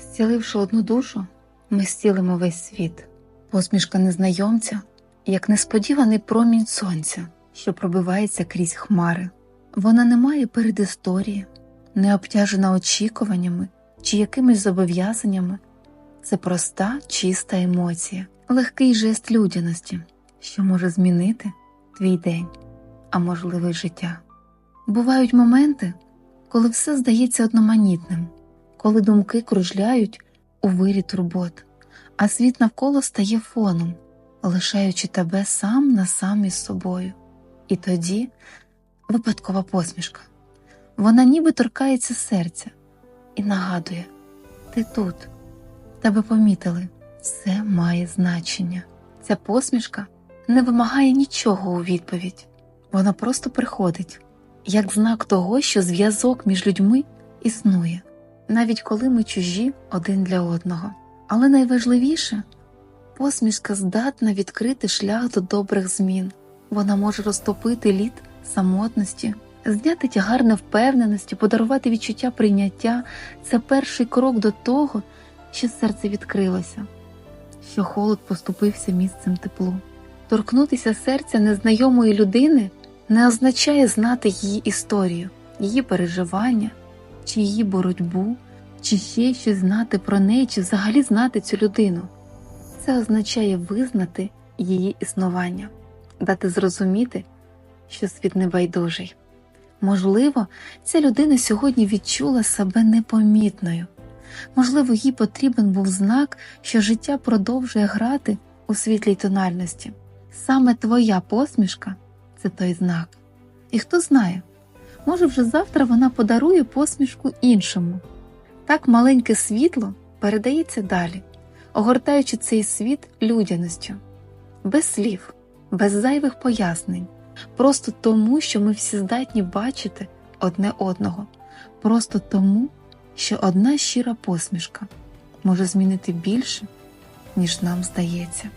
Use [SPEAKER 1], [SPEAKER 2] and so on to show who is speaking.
[SPEAKER 1] Зціливши одну душу, ми зцілимо весь світ. Посмішка незнайомця, як несподіваний промінь сонця, що пробивається крізь хмари. Вона не має передісторії, не обтяжена очікуваннями чи якимись зобов'язаннями. Це проста, чиста емоція, легкий жест людяності, що може змінити твій день, а можливо й життя. Бувають моменти, коли все здається одноманітним, коли думки кружляють у вирі турбот, а світ навколо стає фоном, лишаючи тебе сам на сам із собою. І тоді випадкова посмішка. Вона ніби торкається серця і нагадує: ти тут, тебе помітили, все має значення. Ця посмішка не вимагає нічого у відповідь, вона просто приходить, як знак того, що зв'язок між людьми існує, навіть коли ми чужі один для одного. Але найважливіше посмішка здатна відкрити шлях до добрих змін. Вона може розтопити лід самотності, зняти тягар невпевненості, подарувати відчуття прийняття це перший крок до того, що серце відкрилося, що холод поступився місцем теплу. Торкнутися серця незнайомої людини не означає знати її історію, її переживання, чи її боротьбу, чи ще щось знати про неї, чи взагалі знати цю людину. Це означає визнати її існування, дати зрозуміти, що світ небайдужий. Можливо, ця людина сьогодні відчула себе непомітною. Можливо, їй потрібен був знак, що життя продовжує грати у світлій тональності. Саме твоя посмішка це той знак. І хто знає, може вже завтра вона подарує посмішку іншому. Так маленьке світло передається далі, огортаючи цей світ людяністю, без слів, без зайвих пояснень, просто тому, що ми всі здатні бачити одне одного, просто тому, що одна щира посмішка може змінити більше, ніж нам здається.